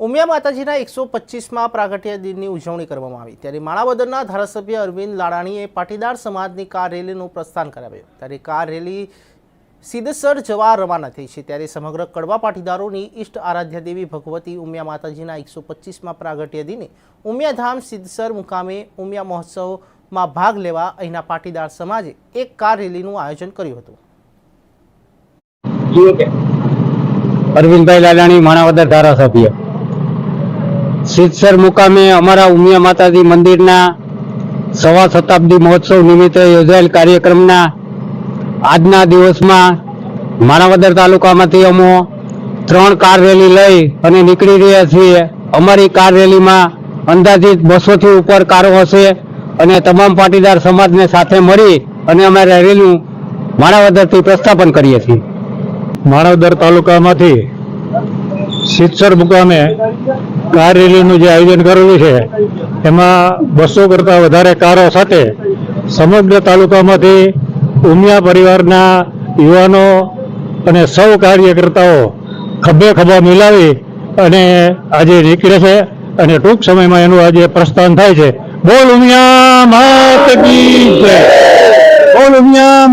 ઉમિયા માતાજીના એકસો પચીસમાં પ્રાગટ્ય દિનની ઉજવણી કરવામાં આવી. ત્યારે માણાવદરના ધારાસભ્ય અરવિંદ લાડાણીએ પાટીદાર સમાજની કાર રેલીનું પ્રસ્થાન કરાવ્યું. ત્યારે કાર રેલી સિદ્ધસર જવા રવાના થઈ છે. ત્યારે સમગ્ર કડવા પાટીદારોની ઈષ્ટ આરાધ્ય દેવી ભગવતી ઉમિયા માતાજીના એકસો પચીસમાં પ્રાગટ્ય દિને ઉમિયાધામ સિદ્ધસર મુકામે ઉમિયા મહોત્સવમાં ભાગ લેવા અહીંના પાટીદાર સમાજે એક કાર રેલીનું આયોજન કર્યું હતું. અરવિંદભાઈ લાલાણી માણાવદર ધારાસભ્ય. સિદ્ધસર મુકામે અમારા ઉમિયા માતાજી મંદિરના સવા શતાબ્દી મહોત્સવ નિમિત્તે યોજાયેલ કાર્યક્રમના આજના દિવસમાં માણાવદર તાલુકામાંથી અમો ત્રણ કાર રેલી લઈ અને નીકળી રહ્યા છીએ. અમારી કાર રેલીમાં અંદાજિત બસોથી ઉપર કારો હશે અને તમામ પાટીદાર સમાજને સાથે મળી અને અમે રેલીનું માણાવદરથી પ્રસ્થાપન કરીએ છીએ. માણાવદર તાલુકામાંથી સિત્સર મુકામે કાર રેલીનું જે આયોજન કરેલું છે, એમાં બસો કરતાં વધારે કારો સાથે સમગ્ર તાલુકામાંથી ઉમિયા પરિવારના યુવાનો અને સૌ કાર્યકર્તાઓ ખભે ખભા મિલાવી અને આજે નીકળે છે અને ટૂંક સમયમાં એનું આજે પ્રસ્થાન થાય છે. બોલ ઉમિયા માત કી બોલ ઉમિયા